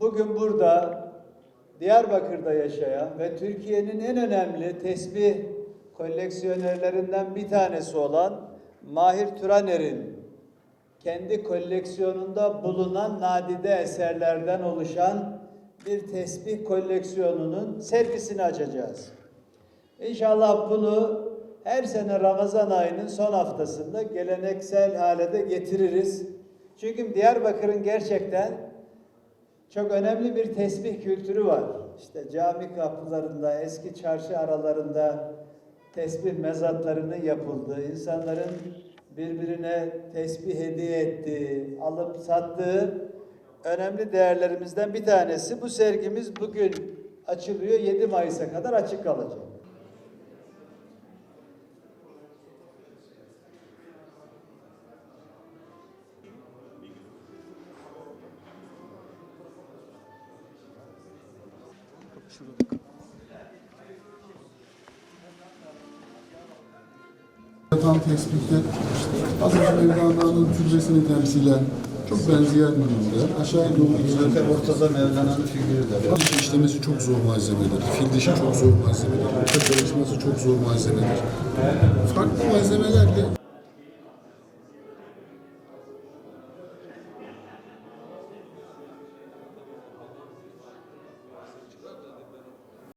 bugün burada Diyarbakır'da yaşayan ve Türkiye'nin en önemli tesbih koleksiyonerlerinden bir tanesi olan Mahir Turaner'in kendi koleksiyonunda bulunan nadide eserlerden oluşan bir tesbih koleksiyonunun sergisini açacağız. İnşallah bunu her sene Ramazan ayının son haftasında geleneksel hale getiririz. Çünkü Diyarbakır'ın gerçekten çok önemli bir tesbih kültürü var. İşte cami kapılarında, eski çarşı aralarında tesbih mezatlarının yapıldığı, insanların birbirine tesbih hediye ettiği, alıp sattığı önemli değerlerimizden bir tanesi. Bu sergimiz bugün açılıyor, 7 Mayıs'a kadar açık kalacak. Yatan tespitler Hazreti Mevlana'nın türbesini temsilen çok benzeyen ürünler. Aşağı doğru gidilen Ortada Mevlana'nın figürü de var. Diş işlemesi çok zor malzemedir. Fil dişi çok zor malzemedir. Orta çalışması çok zor malzemedir. Farklı malzemelerle